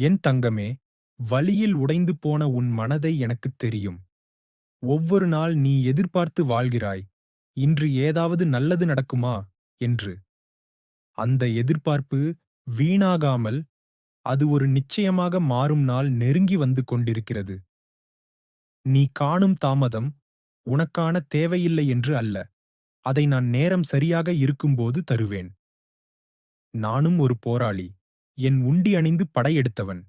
என் தங்கமே வழியில் உடைந்து போன உன் மனதை எனக்குத் தெரியும். ஒவ்வொரு நாள் நீ எதிர்பார்த்து வாழ்கிறாய். இன்று ஏதாவது நல்லது நடக்குமா? என்று. அந்த எதிர்பார்ப்பு வீணாகாமல் அது ஒரு நிச்சயமாக மாறும் நாள் நெருங்கி வந்து கொண்டிருக்கிறது. நீ காணும் தாமதம் உனக்கான தேவையில்லை என்று அல்ல. அதை நான் நேரம் சரியாக இருக்கும்போது தருவேன். நானும் ஒரு போராளி. என் உண்டி அணிந்து படையெடுத்தவன்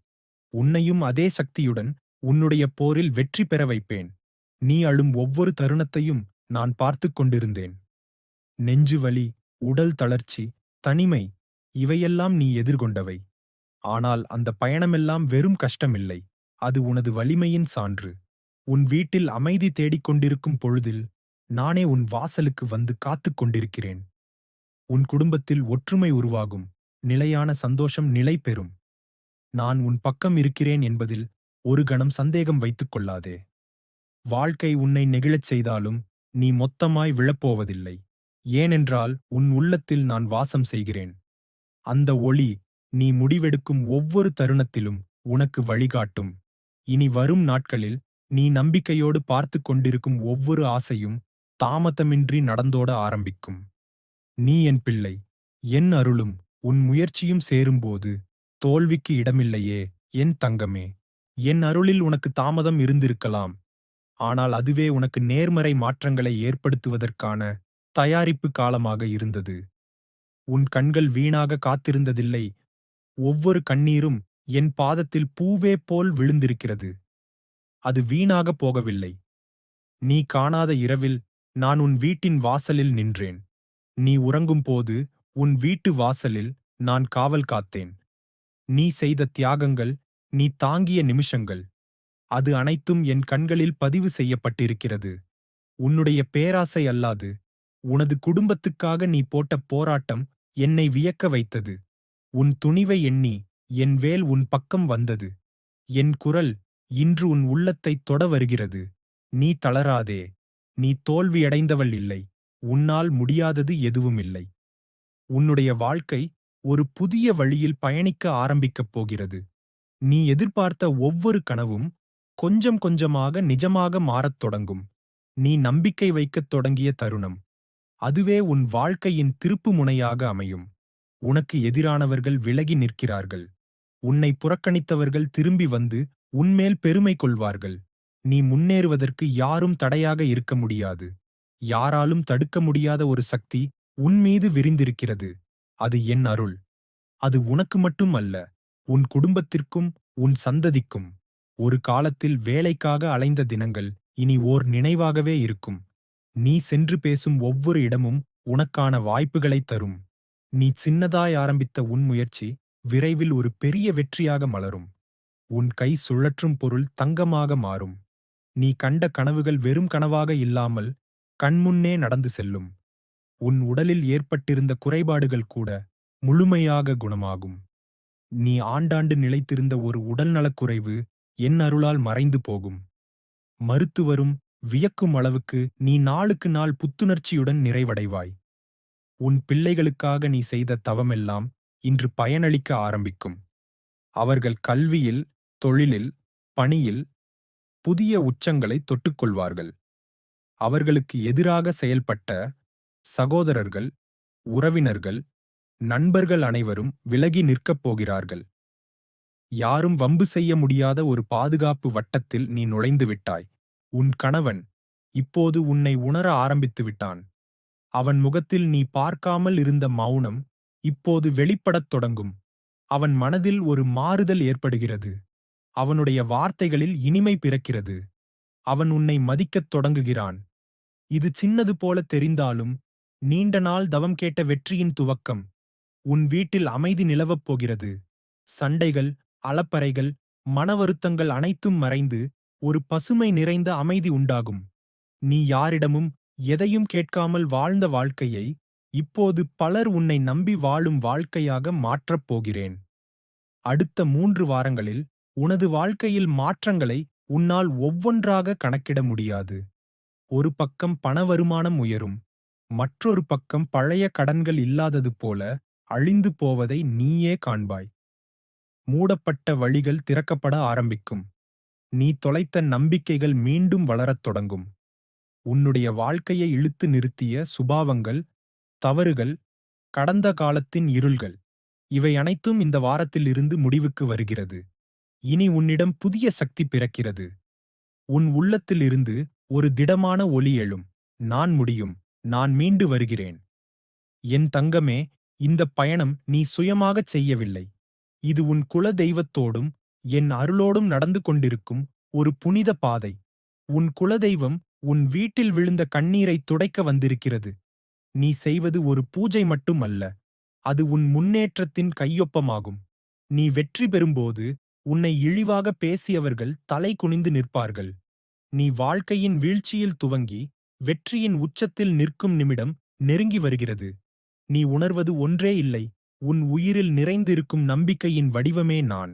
உன்னையும் அதே சக்தியுடன் உன்னுடைய போரில் வெற்றி பெற வைப்பேன். நீ அழும் ஒவ்வொரு தருணத்தையும் நான் பார்த்துக் கொண்டிருந்தேன். நெஞ்சு வலி உடல் தளர்ச்சி தனிமை இவையெல்லாம் நீ எதிர்கொண்டவை. ஆனால் அந்த பயணமெல்லாம் வெறும் கஷ்டமில்லை. அது உனது வலிமையின் சான்று. உன் வீட்டில் அமைதி தேடிக் கொண்டிருக்கும் பொழுதில் நானே உன் வாசலுக்கு வந்து காத்துக் கொண்டிருக்கிறேன். உன் குடும்பத்தில் ஒற்றுமை உருவாகும். நிலையான சந்தோஷம் நிலை பெறும். நான் உன் பக்கம் இருக்கிறேன் என்பதில் ஒரு கணம் சந்தேகம் வைத்துக் கொள்ளாதே. வாழ்க்கை உன்னை நெகிழச் செய்தாலும் நீ மொத்தமாய் விழப்போவதில்லை. ஏனென்றால் உன் உள்ளத்தில் நான் வாசம் செய்கிறேன். அந்த ஒளி நீ முடிவெடுக்கும் ஒவ்வொரு தருணத்திலும் உனக்கு வழிகாட்டும். இனி வரும் நாட்களில் நீ நம்பிக்கையோடு பார்த்துக் கொண்டிருக்கும் ஒவ்வொரு ஆசையும் தாமதமின்றி நடந்தோட ஆரம்பிக்கும். நீ என் பிள்ளை என் அருளும் உன் முயற்சியும் சேரும்போது தோல்விக்கு இடமில்லையே என் தங்கமே. என் அருளில் உனக்கு தாமதம் இருந்திருக்கலாம். ஆனால் அதுவே உனக்கு நேர்மறை மாற்றங்களை ஏற்படுத்துவதற்கான தயாரிப்பு காலமாக இருந்தது. உன் கண்கள் வீணாக காத்திருந்ததில்லை. ஒவ்வொரு கண்ணீரும் என் பாதத்தில் பூவே போல் விழுந்திருக்கிறது. அது வீணாக போகவில்லை. நீ காணாத இரவில் நான் உன் வீட்டின் வாசலில் நின்றேன். நீ உறங்கும்போது உன் வீட்டு வாசலில் நான் காவல் காத்தேன். நீ செய்த தியாகங்கள் நீ தாங்கிய நிமிஷங்கள். அது அனைத்தும் என் கண்களில் பதிவு செய்யப்பட்டிருக்கிறது. உன்னுடைய பேராசை அல்லாது உனது குடும்பத்துக்காக நீ போட்ட போராட்டம் என்னை வியக்க வைத்தது. உன் துணிவை எண்ணி என் வேல் உன் பக்கம் வந்தது. என் குரல் இன்று உன் உள்ளத்தைத் தொட வருகிறது. நீ தளராதே. நீ தோல்வியடைந்தவள் இல்லை. உன்னால் முடியாதது எதுவுமில்லை. உன்னுடைய வாழ்க்கை ஒரு புதிய வழியில் பயணிக்க ஆரம்பிக்கப் போகிறது. நீ எதிர்பார்த்த ஒவ்வொரு கனவும் கொஞ்சம் கொஞ்சமாக நிஜமாக மாறத் தொடங்கும். நீ நம்பிக்கை வைக்கத் தொடங்கிய தருணம். அதுவே உன் வாழ்க்கையின் திருப்பு முனையாக அமையும். உனக்கு எதிரானவர்கள் விலகி நிற்கிறார்கள். உன்னை புறக்கணித்தவர்கள் திரும்பி வந்து உன்மேல் பெருமை கொள்வார்கள். நீ முன்னேறுவதற்கு யாரும் தடையாக இருக்க முடியாது. யாராலும் தடுக்க முடியாத ஒரு சக்தி உன்மீது விரிந்திருக்கிறது. அது என் அருள். அது உனக்கு மட்டும் அல்ல உன் குடும்பத்திற்கும் உன் சந்ததிக்கும். ஒரு காலத்தில் வேலைக்காக அலைந்த தினங்கள் இனி ஓர் நினைவாகவே இருக்கும். நீ சென்று பேசும் ஒவ்வொரு இடமும் உனக்கான வாய்ப்புகளைத் தரும். நீ சின்னதாய் ஆரம்பித்த உன் முயற்சி விரைவில் ஒரு பெரிய வெற்றியாக மலரும். உன் கை சுழற்றும் பொருள் தங்கமாக மாறும். நீ கண்ட கனவுகள் வெறும் கனவாக இல்லாமல் கண்முன்னே நடந்து செல்லும். உன் உடலில் ஏற்பட்டிருந்த குறைபாடுகள் கூட முழுமையாக குணமாகும். நீ ஆண்டாண்டு நிலைத்திருந்த ஒரு உடல்நலக்குறைவு என் அருளால் மறைந்து போகும். மருத்துவரும் வியக்கும் அளவுக்கு நீ நாளுக்கு நாள் புத்துணர்ச்சியுடன் நிறைவடைவாய். உன் பிள்ளைகளுக்காக நீ செய்த தவமெல்லாம் இன்று பயனளிக்க ஆரம்பிக்கும். அவர்கள் கல்வியில் தொழிலில் பணியில் புதிய உச்சங்களை தொட்டுக்கொள்வார்கள். அவர்களுக்கு எதிராக செயல்பட்ட சகோதரர்கள் உறவினர்கள் நண்பர்கள் அனைவரும் விலகி நிற்கப் போகிறார்கள். யாரும் வம்பு செய்ய முடியாத ஒரு பாதுகாப்பு வட்டத்தில் நீ நுழைந்து விட்டாய். உன் கணவன் இப்போது உன்னை உணர ஆரம்பித்து விட்டான். அவன் முகத்தில் நீ பார்க்காமல் இருந்த மௌனம் இப்போது வெளிப்படத் தொடங்கும். அவன் மனதில் ஒரு மாறுதல் ஏற்படுகிறது. அவனுடைய வார்த்தைகளில் இனிமை பிறக்கிறது. அவன் உன்னை மதிக்கத் தொடங்குகிறான். இது சின்னது போல தெரிந்தாலும் நீண்ட நாள் தவம் கேட்ட வெற்றியின் துவக்கம் உன் வீட்டில் அமைதி நிலவப் போகிறது. சண்டைகள் அளப்பறைகள் மனவருத்தங்கள் அனைத்தும் மறைந்து ஒரு பசுமை நிறைந்த அமைதி உண்டாகும். நீ யாரிடமும் எதையும் கேட்காமல் வாழ்ந்த வாழ்க்கையை இப்போது பலர் உன்னை நம்பி வாழும் வாழ்க்கையாக மாற்றப் போகிறேன். அடுத்த மூன்று வாரங்களில் உனது வாழ்க்கையில் மாற்றங்களை உன்னால் ஒவ்வொன்றாக கணக்கிட முடியாது. ஒரு பக்கம் பண வருமானம் உயரும் மற்றொரு பக்கம் பழைய கடன்கள் இல்லாதது போல அழிந்து போவதை நீயே காண்பாய். மூடப்பட்ட வழிகள் திறக்கப்பட ஆரம்பிக்கும். நீ தொலைத்த நம்பிக்கைகள் மீண்டும் வளரத் தொடங்கும். உன்னுடைய வாழ்க்கையை இழுத்து நிறுத்திய சுபாவங்கள் தவறுகள் கடந்த காலத்தின் இருள்கள் இவை அனைத்தும் இந்த வாரத்திலிருந்து முடிவுக்கு வருகிறது. இனி உன்னிடம் புதிய சக்தி பிறக்கிறது. உன் உள்ளத்திலிருந்து ஒரு திடமான ஒலி எழும். நான் முடியும். நான் மீண்டு வருகிறேன். என் தங்கமே இந்த பயணம் நீ சுயமாகச் செய்யவில்லை. இது உன் குல தெய்வத்தோடும் என் அருளோடும் நடந்து கொண்டிருக்கும் ஒரு புனித பாதை. உன் குலதெய்வம் உன் வீட்டில் விழுந்த கண்ணீரை துடைக்க வந்திருக்கிறது. நீ செய்வது ஒரு பூஜை மட்டும் அல்ல அது உன் முன்னேற்றத்தின் கையொப்பமாகும். நீ வெற்றி பெறும்போது உன்னை இழிவாக பேசியவர்கள் தலை குனிந்து நிற்பார்கள். நீ வாழ்க்கையின் வீழ்ச்சியில் துவங்கி வெற்றியின் உச்சத்தில் நிற்கும் நிமிடம் நெருங்கி வருகிறது. நீ உணர்வது ஒன்றே இல்லை. உன் உயிரில் நிறைந்திருக்கும் நம்பிக்கையின் வடிவமே நான்.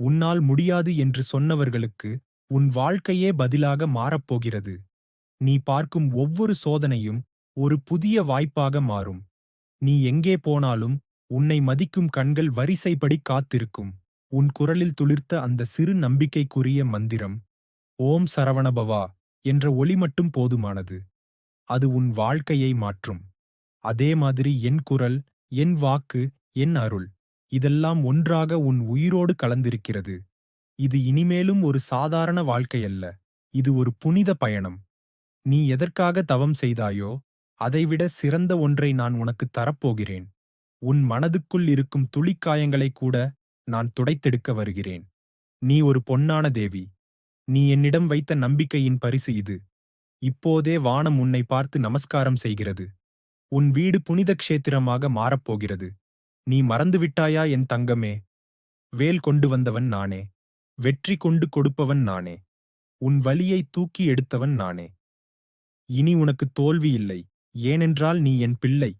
உன்னால் முடியாது என்று சொன்னவர்களுக்கு உன் வாழ்க்கையே பதிலாக மாறப்போகிறது. நீ பார்க்கும் ஒவ்வொரு சோதனையும் ஒரு புதிய வாய்ப்பாக மாறும். நீ எங்கே போனாலும் உன்னை மதிக்கும் கண்கள் வரிசைப்படி காத்திருக்கும். உன் குரலில் துளிர்த்த அந்த சிறு நம்பிக்கைக்குரிய மந்திரம் ஓம் சரவணபவா. என்ற ஒளி மட்டும் போதுமானது. அது உன் வாழ்க்கையை மாற்றும். அதே மாதிரி என் குரல் என் வாக்கு என் அருள் இதெல்லாம் ஒன்றாக உன் உயிரோடு கலந்திருக்கிறது. இது இனிமேலும் ஒரு சாதாரண வாழ்க்கையல்ல. இது ஒரு புனித பயணம். நீ எதற்காக தவம் செய்தாயோ அதைவிட சிறந்த ஒன்றை நான் உனக்கு தரப்போகிறேன். உன் மனதுக்குள் இருக்கும் துளிக்காயங்களை கூட நான் துடைத்தெடுக்க வருகிறேன். நீ ஒரு பொன்னான தேவி. நீ என்னிடம் வைத்த நம்பிக்கையின் பரிசு இது. இப்போதே வானம் உன்னை பார்த்து நமஸ்காரம் செய்கிறது. உன் வீடு புனித க்ஷேத்திரமாக மாறப்போகிறது. நீ மறந்துவிட்டாயா என் தங்கமே? வேல் கொண்டு வந்தவன் நானே. வெற்றி கொண்டு கொடுப்பவன் நானே. உன் வலியை தூக்கி எடுத்தவன் நானே. இனி உனக்கு தோல்வி இல்லை. ஏனென்றால் நீ என் பிள்ளை.